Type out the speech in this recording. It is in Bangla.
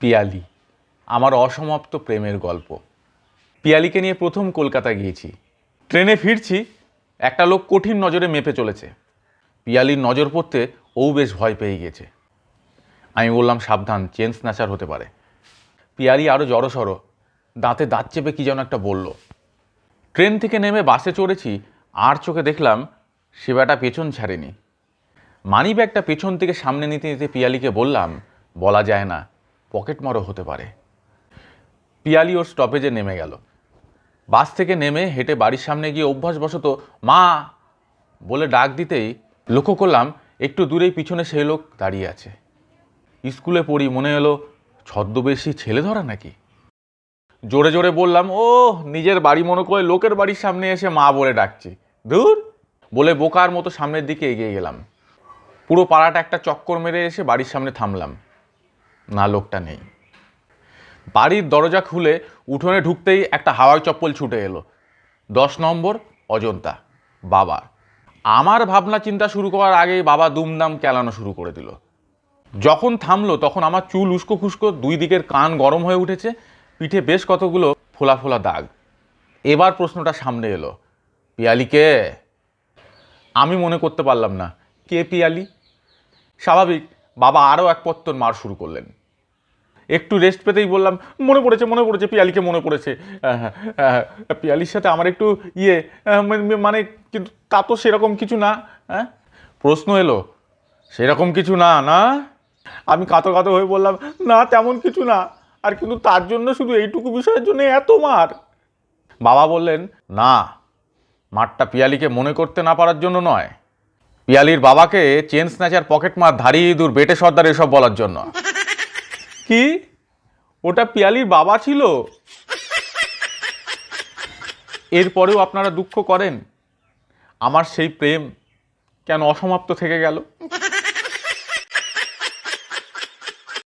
পিয়ালি, আমার অসমাপ্ত প্রেমের গল্প। পিয়ালিকে নিয়ে প্রথম কলকাতা গিয়েছি। ট্রেনে ফিরছি, একটা লোক কঠিন নজরে মেপে চলেছে। পিয়ালির নজর পড়তে ও বেশ ভয় পেয়ে গিয়েছে। আমি বললাম, সাবধান, চেন স্ন্যাচার হতে পারে। পিয়ালি আরও জড়সড়, দাঁতে দাঁত চেপে কী যেন একটা বলল। ট্রেন থেকে নেমে বাসে চড়েছি, আর চোখে দেখলাম, সে বেটা পেছন ছাড়েনি। মানি ব্যাগটা পেছন থেকে সামনে নিতে নিতে পিয়ালিকে বললাম, বলা যায় না পকেট মারও হতে পারে। পিয়ালি ওর স্টপেজে নেমে গেল। বাস থেকে নেমে হেঁটে বাড়ির সামনে গিয়ে অভ্যাসবশত, মা! বলে ডাক দিতেই লক্ষ্য করলাম একটু দূরেই পিছনে সেই লোক দাঁড়িয়ে আছে। স্কুলে পড়ি, মনে এলো, ছদ্মবেশী ছেলে ধরা নাকি? জোরে জোরে বললাম ও নিজের বাড়ি মনে করে লোকের বাড়ির সামনে এসে মা বলে ডাকছি। দূর! বলে বোকার মতো সামনের দিকে এগিয়ে গেলাম। পুরো পাড়াটা একটা চক্কর মেরে এসে বাড়ির সামনে থামলাম। না, লোকটা নেই। বাড়ির দরজা খুলে উঠোনে ঢুকতেই একটা হাওয়াই চপ্পল ছুটে এলো। দশ নম্বর অজন্তা, বাবা। আমার ভাবনা চিন্তা শুরু করার আগেই বাবা দুমদাম কেলানো শুরু করে দিল। যখন থামলো তখন আমার চুল উস্কো খুস্কো দুই দিকের কান গরম হয়ে উঠেছে, পিঠে বেশ কতগুলো ফোলা ফোলা দাগ। এবার প্রশ্নটা সামনে এলো পিয়ালিকে আমি মনে করতে পারলাম না, কে পিয়ালি? স্বাভাবিক, বাবা আরও এক পত্তর মার শুরু করলেন। একটু রেস্ট পেতেই বললাম মনে পড়েছে মনে পড়েছে পিয়ালিকে মনে পড়েছে। আহ, আহ, পিয়ালির সাথে আমার একটু ইয়ে মানে- কিন্তু তা তো সেরকম কিছু না হ্যাঁ? প্রশ্ন এলো সেরকম কিছু না না? আমি কাতো কাতো হয়ে বললাম না তেমন কিছু না। আর কিন্তু তার জন্য শুধু এইটুকু বিষয়ের জন্য এত মার। বাবা বললেন না মারটা পিয়ালিকে মনে করতে না পারার জন্য নয়। পিয়ালির বাবাকে চেন স্ন্যাচার পকেট মার ধারি ইঁদুর বেটে সর্দার এসব বলার জন্য। কি? ওটা পিয়ালির বাবা ছিল? এরপরেও আপনারা দুঃখ করেন? আমার সেই প্রেম কেন অসমাপ্ত থেকে গেল?